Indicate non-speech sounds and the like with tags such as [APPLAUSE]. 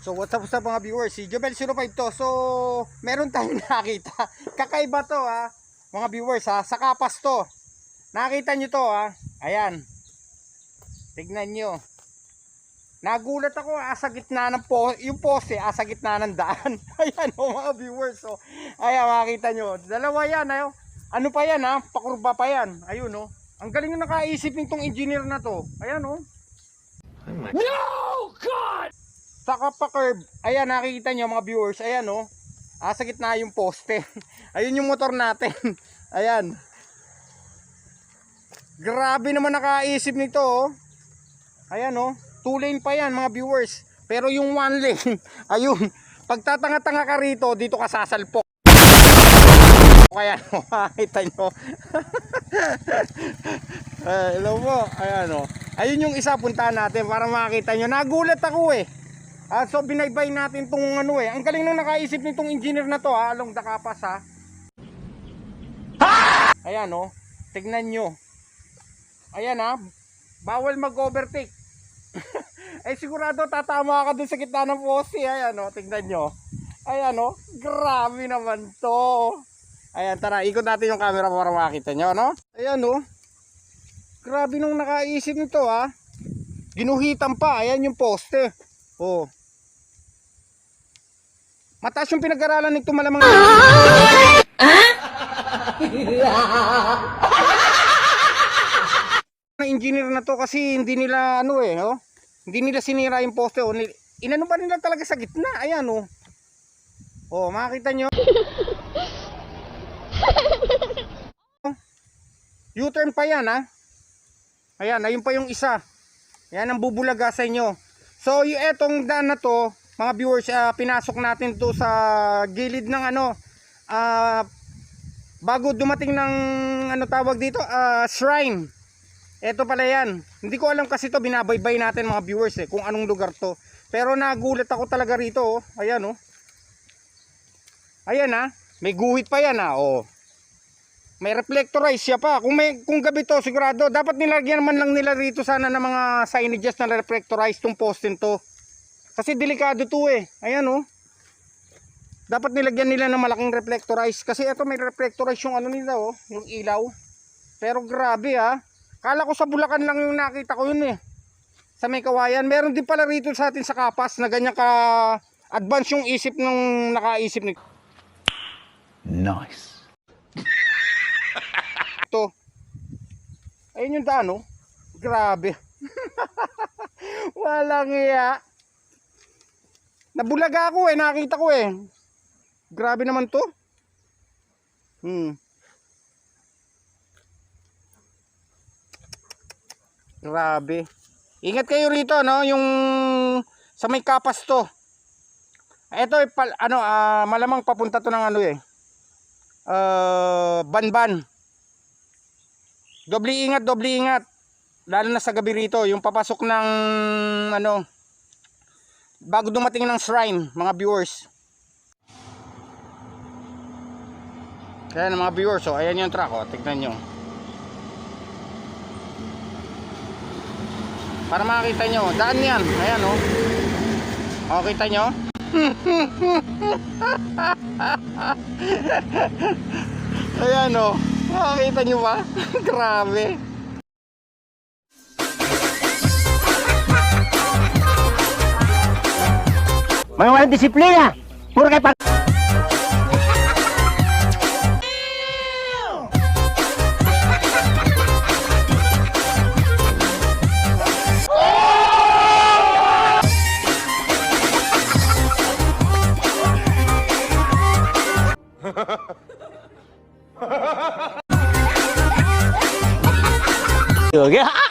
So what's up sa mga viewers? Si Jobel 05 to. So meron tayong [LAUGHS] nakita. Kakaiba to ha. Mga viewers ha. Sa kapas to. Nakita nyo to ha. Ayan. Tignan nyo. Nagulat ako ah, sa gitna ng po, yung poste, ah, sa gitna ng daan. [LAUGHS] Ayan o mga viewers. So, ayan makita nyo. Dalawa yan. Ayo. Ano pa yan ha? Pakurba pa yan. Ayun o. Ang galing nakaisip nitong engineer na to. Ayan o. Saka pa curve. Ayan, nakikita nyo mga viewers. Ayan, oh. Ah, sa gitna yung poste. [LAUGHS] Ayun yung motor natin. [LAUGHS] Ayan. Grabe naman nakaisip nito, oh. Ayan, oh. Two lane pa yan, mga viewers. Pero yung one lane, [LAUGHS] ayun. Pagtatanga-tanga ka rito, dito ka sasalpok. Kaya, oh, makita nyo. Eh, hello po. Ayan, oh. Ayun yung isa puntahan natin para makita nyo. Nagulat ako, eh. Ah, so binaybay natin tong ano eh. Ang galing nang nakaisip nitong engineer na to ha, along the kapas ha. Ayan oh. Tignan nyo. Ayan ha. Bawal mag-overtake. [LAUGHS] eh sigurado tatama ka dun sa gitna ng poste. Ayan oh. Tignan nyo. Ayan oh. Grabe naman to. Ayan tara. Ikot natin yung camera para makita nyo no. Ayan oh. Grabe nung nakaisip nito ha. Ginuhitan pa. Ayan yung poste. Oh. Mataas yung pinag-aralan nito malamang. na [LAUGHS] engineer na to kasi hindi nila ano eh, no? Hindi nila sinira yung poste o inano pa nila talaga sa gitna. Ayan oh. Oh, makita nyo. [LAUGHS] U-turn pa yan ha. Ayan, ayun pa yung isa. Yan ang bubulaga sa inyo. So, yung etong daan na to, mga viewers, ah, pinasok natin to sa gilid ng ano, ah, bago dumating ng ano tawag dito, ah, shrine. Ito pala yan. Hindi ko alam kasi to binabaybay natin mga viewers eh, kung anong lugar to. Pero nagulat ako talaga rito, oh. Ayan oh. Ayan ah, may guhit pa yan ah, oh. May reflectorize siya pa. Kung may kung gabi to sigurado, dapat nilagyan man lang nila rito sana ng mga signages na reflectorize tong postin to. Kasi delikado to eh. Ayan oh. Dapat nilagyan nila ng malaking reflectorize kasi ito may reflectorize yung ano nila oh, yung ilaw. Pero grabe ah. Kala ko sa Bulacan lang yung nakita ko yun eh. Sa may kawayan. Meron din pala rito sa atin sa Kapas na ganyan ka advance yung isip ng nakaisip nito. Nice. [LAUGHS] to. Ayun yung daan, oh. Grabe. [LAUGHS] Walang iya. Nabulaga ako eh, nakita ko eh. Grabe naman to. Hmm. Grabe. Ingat kayo rito, no? Yung sa may kapas to. Ito, eh, pal, ano, ah, malamang papunta to ng ano eh. Uh, banban. Doble ingat, doble ingat. Lalo na sa gabi rito, yung papasok ng ano bago dumating ng shrine, mga viewers. Kaya mga viewers, oh, ayan yung truck, oh, tignan nyo. Para makita nyo, daan yan, ayan oh. Oh, kita nyo? [LAUGHS] ayan oh. Makikita nyo ba? [LAUGHS] Grabe. Mga walang disiplina. Puro kayo pag... Okay.